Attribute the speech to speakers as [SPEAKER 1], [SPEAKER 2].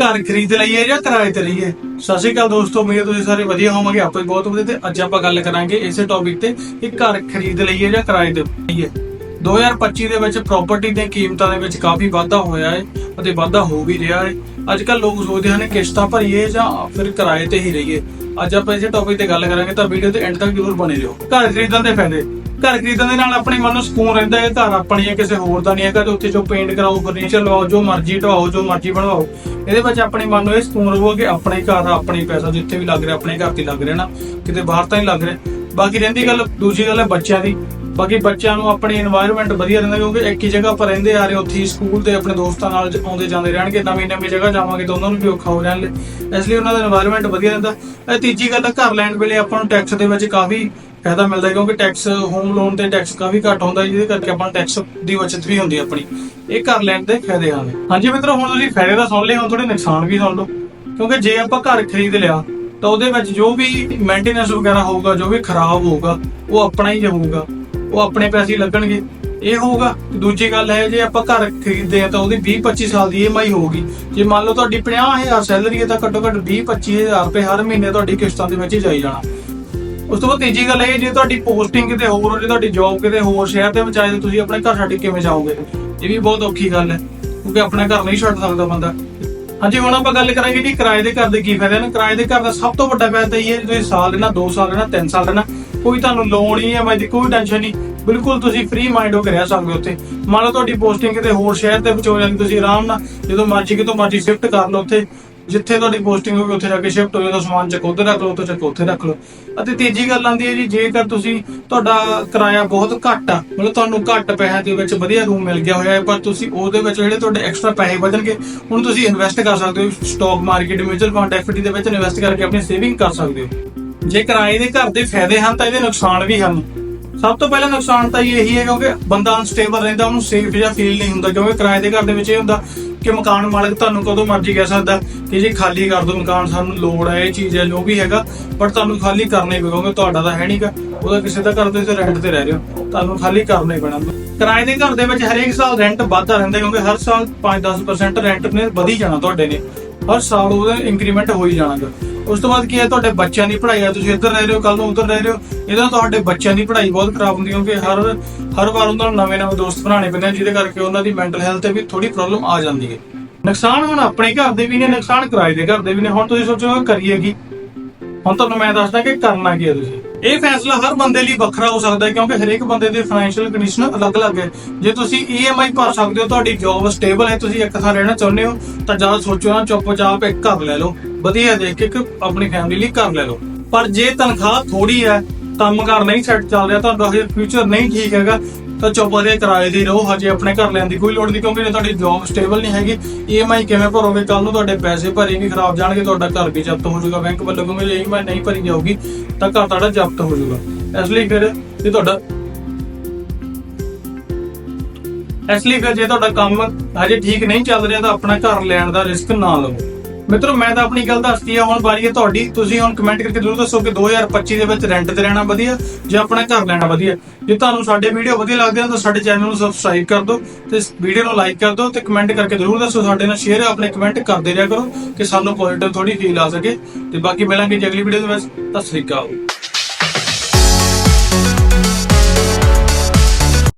[SPEAKER 1] ਘਰ ਖਰੀਦ ਲਈਏ ਜਾਂ ਕਿਰਾਏ ਤੇ ਲਈਏ? ਸਤਿ ਸ਼੍ਰੀ ਅਕਾਲ ਦੋਸਤੋ, ਉਮੀਦ ਤੁਸੀਂ ਸਾਰੇ ਵਧੀਆ ਹੋਵੋਗੇ। ਆਪਾਂ ਬਹੁਤ ਵਧੀਆ ਤੇ ਅੱਜ ਆਪਾਂ ਗੱਲ ਕਰਾਂਗੇ ਇਸੇ ਟੌਪਿਕ ਤੇ ਕਿ ਘਰ ਖਰੀਦ ਲਈਏ ਜਾਂ ਕਿਰਾਏ ਤੇ ਲਈਏ। 2025 ਦੇ ਵਿੱਚ ਪ੍ਰਾਪਰਟੀ ਦੀਆਂ ਕੀਮਤਾਂ ਦੇ ਵਿੱਚ ਕਾਫੀ ਵਾਧਾ ਹੋਇਆ ਹੈ ਅਤੇ ਵਾਧਾ ਹੋ ਵੀ ਰਿਹਾ ਹੈ। ਅੱਜ ਕੱਲ ਲੋਕ ਸੋਚਦੇ ਹਨ, ਕਿਸ਼ਤਾਂ ਭਰੀਏ ਜਾਂ ਫਿਰ ਕਿਰਾਏ ਤੇ ਹੀ ਰਹੀਏ। ਅੱਜ ਆਪਾਂ ਇਸੇ ਟੌਪਿਕ ਤੇ ਗੱਲ ਕਰਾਂਗੇ ਤਾਂ ਵੀਡੀਓ ਤੇ ਐਂਡ ਤੱਕ ਜ਼ਰੂਰ ਬਣੇ ਰਹੋ। ਘਰ ਖਰੀਦਣ ਦੇ ਫਾਇਦੇ। ਘਰ ਖਰੀਦਣ ਦੇ ਨਾਲ ਆਪਣੇ ਮਨ ਨੂੰ ਸਕੂਨ ਰਹਿੰਦਾ ਹੈ ਘਰ ਆਪਣੀ ਹੈ ਕਿਸੇ ਹੋਰ ਦਾ ਨਹੀਂ ਹੈਗਾ ਤੇ ਉੱਥੇ ਜੋ ਪੇਂਟ ਕਰਾਓ ਫਰਨੀਚਰ ਲਵਾਓ ਜੋ ਮਰਜ਼ੀ ਢਵਾਓ ਜੋ ਮਰਜ਼ੀ ਬਣਵਾਓ ਇਹਦੇ ਵਿੱਚ ਆਪਣੇ ਮਨ ਨੂੰ ਇਹ ਸਕੂਨ ਰਹੂਗਾ ਕਿ ਆਪਣੇ ਹੀ ਘਰ ਆ, ਆਪਣੇ ਹੀ ਪੈਸਾ ਜਿੱਥੇ ਵੀ ਲੱਗ ਰਿਹਾ ਆਪਣੇ ਘਰ ਤੇ ਲੱਗ ਰਿਹਾ ਨਾ ਕਿਤੇ ਬਾਹਰ ਤਾਂ ਨਹੀਂ ਲੱਗ ਰਿਹਾ। ਬਾਕੀ ਰਹਿੰਦੀ ਗੱਲ ਦੂਜੀ ਗੱਲ ਹੈ ਬੱਚਿਆਂ ਦੀ ਬਾਕੀ ਬੱਚਿਆਂ ਨੂੰ ਆਪਣੇ এনवायरमेंਟ ਵਧੀਆ ਰਹਿੰਦਾ ਕਿਉਂਕਿ ਇੱਕ ਹੀ ਜਗ੍ਹਾ ਪਰ ਰਹਿੰਦੇ ਆ ਰਹੇ ਉੱਥੇ ਸਕੂਲ ਤੇ ਆਪਣੇ ਦੋਸਤਾਂ ਨਾਲ ਆਉਂਦੇ ਜਾਂਦੇ ਰਹਿਣਗੇ, ਨਵੀਂ ਨਵੀਂ ਜਗ੍ਹਾ ਜਾਵਾਂਗੇ ਤਾਂ ਉਹਨਾਂ ਨੂੰ ਵੀ ਔਖਾ ਹੋ ਜਾਣ ਇਸ ਲਈ ਉਹਨਾਂ ਦਾ এনवायरमेंट ਵਧੀਆ ਰਹਿੰਦਾ। ਇਹ ਤੀਜੀ ਗੱਲ ਘਰ ਲੈਣ ਵੇਲੇ ਆਪਾਂ ਨੂੰ ਟੈਕਸ ਦੇ ਵਿੱਚ ਕਾਫੀ ਫਾਇਦਾ ਮਿਲਦਾ, ਕਿਉਂਕਿ ਟੈਕਸ ਹੋਮ ਲੋਨ ਤੇ ਟੈਕਸ ਕਾਫੀ ਘੱਟ ਹੁੰਦਾ, ਜਿਹਦੇ ਕਰਕੇ ਆਪਾਂ ਟੈਕਸ ਦੀ ਬਚਤ ਵੀ ਹੁੰਦੀ ਆਪਣੀ। ਇਹ ਘਰ ਲੈਣ ਦੇ ਫਾਇਦੇ ਹਨ ਹਾਂਜੀ ਮਿੱਤਰੋ, ਹੁਣ ਤੁਸੀਂ ਫਾਇਦੇ ਦਾ ਸੁਣ ਲਏ, ਹੁਣ ਥੋੜੇ ਨੁਕਸਾਨ ਵੀ ਸੁਣ ਲਓ। ਕਿਉਂਕਿ ਜੇ ਆਪਾਂ ਘਰ ਖਰੀਦ ਲਿਆ, ਤਾਂ ਉਹਦੇ ਵਿੱਚ ਜੋ ਵੀ ਮੇਨਟੇਨੈਂਸ ਵਗੈਰਾ ਹੋਊਗਾ, ਜੋ ਵੀ ਖਰਾਬ ਹੋਊਗਾ, ਉਹ ਆਪਣਾ ਹੀ ਜਾਊਗਾ ਉਹ ਆਪਣੇ ਪੈਸੇ ਲੱਗਣਗੇ। ਇਹ ਹੋਊਗਾ। ਦੂਜੀ ਗੱਲ ਹੈ, ਜੇ ਆਪਾਂ ਘਰ ਖਰੀਦਦੇ ਆ ਤਾਂ ਉਹਦੀ 20 25 ਸਾਲ ਦੀ EMI ਹੋਊਗੀ। ਜੇ ਮੰਨ ਲਓ ਤੁਹਾਡੀ 50000 ਸੈਲਰੀ ਹੈ ਤਾਂ ਘੱਟੋ ਘੱਟ 20 25000 ਰੁਪਏ ਹਰ ਮਹੀਨੇ ਤੁਹਾਡੀ ਕਿਸ਼ਤਾਂ ਦੇ ਵਿੱਚ ਜਾਈ ਜਾਣਾ। ਉਸ ਤੋਂ ਬਾਅਦ ਤੀਜੀ ਗੱਲ ਇਹ ਜੇ ਤੁਹਾਡੀ ਪੋਸਟਿੰਗ ਕਿਤੇ ਹੋਰ ਜੇ ਤੁਹਾਡੀ ਜੌਬ ਕਿਤੇ ਹੋਰ, ਸ਼ਹਿਰ ਦੇ ਵਿੱਚ ਆਏ ਤਾਂ ਤੁਸੀਂ ਆਪਣੇ ਘਰ ਛੱਡ ਕੇ ਕਿਵੇਂ ਜਾਓਗੇ? ਇਹ ਵੀ ਬਹੁਤ ਔਖੀ ਗੱਲ ਹੈ, ਕਿਉਂਕਿ ਆਪਣਾ ਘਰ ਨਹੀਂ ਛੱਡ ਸਕਦਾ ਬੰਦਾ। ਹਾਂਜੀ, ਹੁਣ ਆਪਾਂ ਗੱਲ ਕਰਾਂਗੇ ਕਿ ਕਿਰਾਏ ਦੇ ਘਰ ਦੇ ਕੀ ਫਾਇਦੇ ਨੇ ਕਿਰਾਏ ਦੇ ਘਰ ਦਾ ਸਭ ਤੋਂ ਵੱਡਾ ਫਾਇਦਾ ਇਹ ਹੈ ਤੁਸੀਂ ਸਾਲ ਰਹਿਣਾ 2 ਸਾਲ ਰਹਿਣਾ 3 ਸਾਲ ਰਹਿਣਾ। ਕੋਈ ਤੁਹਾਨੂੰ ਲੋਨ ਨਹੀਂ ਹੈ, ਮੈਂ ਦੀ ਕੋਈ ਟੈਨਸ਼ਨ ਨਹੀਂ। ਬਿਲਕੁਲ ਤੁਸੀਂ ਫ੍ਰੀ ਮਾਈਂਡ ਹੋ ਕੇ ਰਹਿ ਸਕਦੇ ਉੱਥੇ। ਮੰਨ ਲਓ ਤੁਹਾਡੀ ਪੋਸਟਿੰਗ ਕਿਤੇ ਹੋਰ ਸ਼ਹਿਰ ਦੇ ਹੋ ਜਾਂਦੀ ਤੁਸੀਂ ਆਰਾਮ ਨਾਲ, ਜਦੋਂ ਮਰਜ਼ੀ, ਕਿਤੋਂ ਮਰਜ਼ੀ ਸ਼ਿਫਟ ਕਰ ਲਓ ਉੱਥੇ। ਜਿੱਥੇ ਤੁਹਾਡੀ ਪੋਸਟਿੰਗ ਹੋਵੇ ਉੱਥੇ ਜਾ ਕੇ ਸ਼ਿਫਟ ਹੋ ਜਾਓ ਸਮਾਨ ਚੱਕ ਉੱਧਰ ਰੱਖ ਲਓ, ਉੱਥੇ ਚੱਕ ਉੱਥੇ ਰੱਖ ਲਓ। ਅਤੇ ਤੀਜੀ ਗੱਲ ਆਂਦੀ ਹੈ ਜੀ, ਜੇਕਰ ਤੁਸੀਂ ਤੁਹਾਡਾ ਕਿਰਾਇਆ ਬਹੁਤ ਘੱਟ ਆ, ਮਤਲਬ ਤੁਹਾਨੂੰ ਘੱਟ ਪੈਸਿਆਂ ਦੇ ਵਿੱਚ ਵਧੀਆ ਰੂਮ ਮਿਲ ਗਿਆ ਹੋਇਆ ਹੈ, ਪਰ ਤੁਸੀਂ ਉਹਦੇ ਵਿੱਚ ਜਿਹੜੇ ਤੁਹਾਡੇ ਐਕਸਟਰਾ ਪੈਸੇ ਵਧਣਗੇ, ਹੁਣ ਤੁਸੀਂ ਇਨਵੈਸਟ ਕਰ ਸਕਦੇ ਹੋ stock market mutual fund FD ਦੇ ਵਿੱਚ ਇਨਵੈਸਟ ਕਰਕੇ ਆਪਣੀ ਸੇਵਿੰਗ ਕਰ ਸਕਦੇ ਹੋ। ਜੇ ਕਿਰਾਏ ਦੇ ਘਰ ਦੇ ਫਾਇਦੇ ਹਨ ਤਾਂ ਇਹਦੇ ਨੁਕਸਾਨ ਵੀ ਹਨ। ਸਭ ਤੋਂ ਪਹਿਲਾ ਨੁਕਸਾਨ ਤਾਂ ਇਹੀ ਹੈ ਕਿਉਂਕਿ ਬੰਦਾ ਅਨਸਟੇਬਲ ਰਹਿੰਦਾ, ਉਹਨੂੰ ਸੇਫ ਜਿਹਾ ਫੀਲ ਨਹੀਂ ਹੁੰਦਾ, ਕਿਉਂਕਿ ਕਿਰਾਏ ਦੇ ਘਰ ਦੇ ਵਿੱਚ ਇਹ ਹੁੰਦਾ ਕਿ ਮਕਾਨ ਮਾਲਕ ਤੁਹਾਨੂੰ ਕਦੋਂ ਮਰਜ਼ੀ ਕਹਿ ਸਕਦਾ ਕਿ ਜੀ ਖਾਲੀ ਕਰ ਦਿਓ ਮਕਾਨ, ਸਾਨੂੰ ਲੋੜ ਹੈ, ਇਹ ਚੀਜ਼ ਹੈ, ਜੋ ਵੀ ਹੈਗਾ ਪਰ ਤੁਹਾਨੂੰ ਖਾਲੀ ਕਰਨਾ ਹੀ ਪਊਗਾ ਤੁਹਾਡਾ ਤਾਂ ਹੈ ਨਹੀਂਗਾ ਉਹਦਾ ਕਿਸੇ ਦਾ ਘਰ ਤੁਸੀਂ ਰੈਂਟ ਤੇ ਰਹਿ ਰਹੇ ਹੋ ਤੁਹਾਨੂੰ ਖਾਲੀ ਕਰਨਾ ਹੀ ਪੈਣਾ। ਕਿਰਾਏ ਦੇ ਘਰ ਦੇ ਵਿੱਚ ਹਰੇਕ ਸਾਲ ਰੈਂਟ ਵੱਧਦਾ ਰਹਿੰਦਾ ਕਿਉਂਕਿ ਹਰ ਸਾਲ 5-10% ਰੈਂਟ ਨੇ ਵਧੀ ਜਾਣਾ ਤੁਹਾਡੇ ਨੇ ਹਰ ਸਾਲ ਉਹਦਾ ਇੰਕਰੀਮੈਂਟ ਹੋ ਹੀ ਜਾਣਾਗਾ। ਉਸ ਤੋਂ ਬਾਅਦ ਕੀ ਹੈ, ਤੁਹਾਡੇ ਬੱਚਿਆਂ ਦੀ ਪੜ੍ਹਾਈ ਆ ਤੁਸੀਂ ਇੱਧਰ ਰਹਿ ਰਹੇ ਹੋ ਕੱਲ ਨੂੰ ਉੱਧਰ ਰਹਿ ਰਹੇ ਹੋ। ਇਹਦਾ ਤੁਹਾਡੇ ਬੱਚਿਆਂ ਦੀ ਪੜ੍ਹਾਈ ਬਹੁਤ ਖਰਾਬ ਹੁੰਦੀ ਕਿਉਂਕਿ ਹਰ ਹਰ ਵਾਰ ਉਹਨਾਂ ਨੂੰ ਨਵੇਂ ਨਵੇਂ ਦੋਸਤ ਬਣਾਉਣੇ ਪੈਂਦੇ ਆ, ਜਿਹਦੇ ਕਰਕੇ ਉਹਨਾਂ ਦੀ ਮੈਂਟਲ ਹੈਲਥ ਤੇ ਵੀ ਥੋੜੀ ਪ੍ਰੋਬਲਮ ਆ ਜਾਂਦੀ ਹੈ। ਨੁਕਸਾਨ ਹੁਣ ਆਪਣੇ ਘਰ ਦੇ ਵੀ ਨੇ, ਨੁਕਸਾਨ ਕਿਰਾਏ ਦੇ ਘਰ ਦੇ ਵੀ ਨੇ। ਹੁਣ ਤੁਸੀਂ ਸੋਚੋ ਕਰੀਏ ਕੀ? ਹੁਣ ਤੁਹਾਨੂੰ ਮੈਂ ਦੱਸਦਾ ਕਿ ਕਰਨਾ ਕੀ ਹੈ ਤੁਸੀਂ। ਇਹ ਫੈਸਲਾ ਹਰ ਬੰਦੇ ਲਈ ਵੱਖਰਾ ਹੋ ਸਕਦਾ ਹੈ, ਕਿਉਂਕਿ ਹਰੇਕ ਬੰਦੇ ਦੇ ਫਾਈਨੈਂਸ਼ੀਅਲ ਕੰਡੀਸ਼ਨ ਅਲੱਗ-ਅਲੱਗ ਹੈ। ਜੇ ਤੁਸੀਂ EMI ਭਰ ਸਕਦੇ ਹੋ, ਤੁਹਾਡੀ ਜੌਬ ਸਟੇਬਲ ਹੈ, ਤੁਸੀਂ ਇੱਕ ਥਾਂ ਰਹਿਣਾ ਚਾਹੁੰਦੇ ਹੋ, ਤਾਂ ਜ਼ਿਆਦਾ ਸੋਚੋ ਨਾ, ਚੁੱਪਚਾਪ ਇੱਕ ਘਰ ਲੈ ਲਓ। ਵਧੀਆ ਦੇਖ ਕੇ ਇੱਕ ਆਪਣੀ ਫੈਮਿਲੀ ਲਈ ਘਰ ਲੈ ਲਓ। ਪਰ ਜੇ ਤਨਖਾਹ ਥੋੜੀ ਹੈ ਕੰਮ ਘਰ ਨਹੀਂ ਸੈੱਟ ਚੱਲ ਰਿਹਾ ਤੁਹਾਡਾ ਹਜੇ ਫਿਊਚਰ ਨਹੀਂ ਠੀਕ ਹੈਗਾ। ਤਾਂ ਚੁੱਪ ਦੇ ਕਿਰਾਏ ਦੀ ਰਹੋ, ਹਜੇ ਆਪਣੇ ਘਰ ਲੈਣ ਦੀ ਕੋਈ ਲੋੜ ਨਹੀਂ ਕਿਉਂਕਿ ਤੁਹਾਡੀ ਜੌਬ ਸਟੇਬਲ ਨਹੀਂ ਹੈਗੀ। EMI ਕਿਵੇਂ ਭਰੋਗੇ? ਕੱਲ ਨੂੰ ਤੁਹਾਡੇ ਪੈਸੇ ਭਰੇ ਨਹੀਂ, ਖਰਾਬ ਜਾਣਗੇ, ਤੁਹਾਡਾ ਘਰ ਵੀ ਜ਼ਬਤ ਹੋ ਜਾਊਗਾ। ਬੈਂਕ ਵੱਲੋਂ ਕਿਉਂਕਿ ਜੇ EMI ਨਹੀਂ ਭਰੀ ਜਾਊਗੀ, ਤਾਂ ਘਰ ਤੁਹਾਡਾ ਜ਼ਬਤ ਹੋ ਜਾਊਗਾ। ਇਸ ਲਈ ਫਿਰ ਜੇ ਤੁਹਾਡਾ ਇਸ ਲਈ ਫਿਰ ਜੇ ਤੁਹਾਡਾ ਕੰਮ ਹਜੇ ਠੀਕ ਨਹੀਂ ਚੱਲ ਰਿਹਾ, ਤਾਂ ਆਪਣਾ ਘਰ ਲੈਣ ਦਾ ਰਿਸਕ ਨਾ ਲਵੋ। ਮਿੱਤਰੋ, ਮੈਂ ਤਾਂ ਆਪਣੀ ਗੱਲ ਦੱਸਤੀ ਆ, ਹੁਣ ਵਾਰੀ ਹੈ ਤੁਹਾਡੀ, ਤੁਸੀਂ ਹੁਣ ਕਮੈਂਟ ਕਰਕੇ ਜ਼ਰੂਰ ਦੱਸੋ ਕਿ 2025 ਦੇ ਵਿੱਚ ਰੈਂਟ ਤੇ ਰਹਿਣਾ ਵਧੀਆ ਜਾਂ ਆਪਣਾ ਘਰ ਲੈਣਾ ਵਧੀਆ। ਜੇ ਤੁਹਾਨੂੰ ਸਾਡੇ ਵੀਡੀਓ ਵਧੀਆ ਲੱਗਦੇ ਹਨ ਤਾਂ ਸਾਡੇ ਚੈਨਲ ਨੂੰ ਸਬਸਕ੍ਰਾਈਬ ਕਰ ਦਿਓ ਤੇ ਵੀਡੀਓ ਨੂੰ ਲਾਈਕ ਕਰ ਦਿਓ ਤੇ ਕਮੈਂਟ ਕਰਕੇ ਜ਼ਰੂਰ ਦੱਸੋ ਸਾਡੇ ਨਾਲ ਸ਼ੇਅਰ ਆਪਣੇ ਕਮੈਂਟ ਕਰਦੇ ਰਿਹਾ ਕਰੋ ਕਿ ਸਾਨੂੰ ਪੋਜ਼ਿਟਿਵ ਥੋੜੀ ਫੀਲ ਆ ਸਕੇ। ਤੇ ਬਾਕੀ ਮਿਲਾਂਗੇ ਜੀ ਅਗਲੀ ਵੀਡੀਓ ਦੇ ਵਿੱਚ। ਸਤਿ ਸ੍ਰੀ ਅਕਾਲ।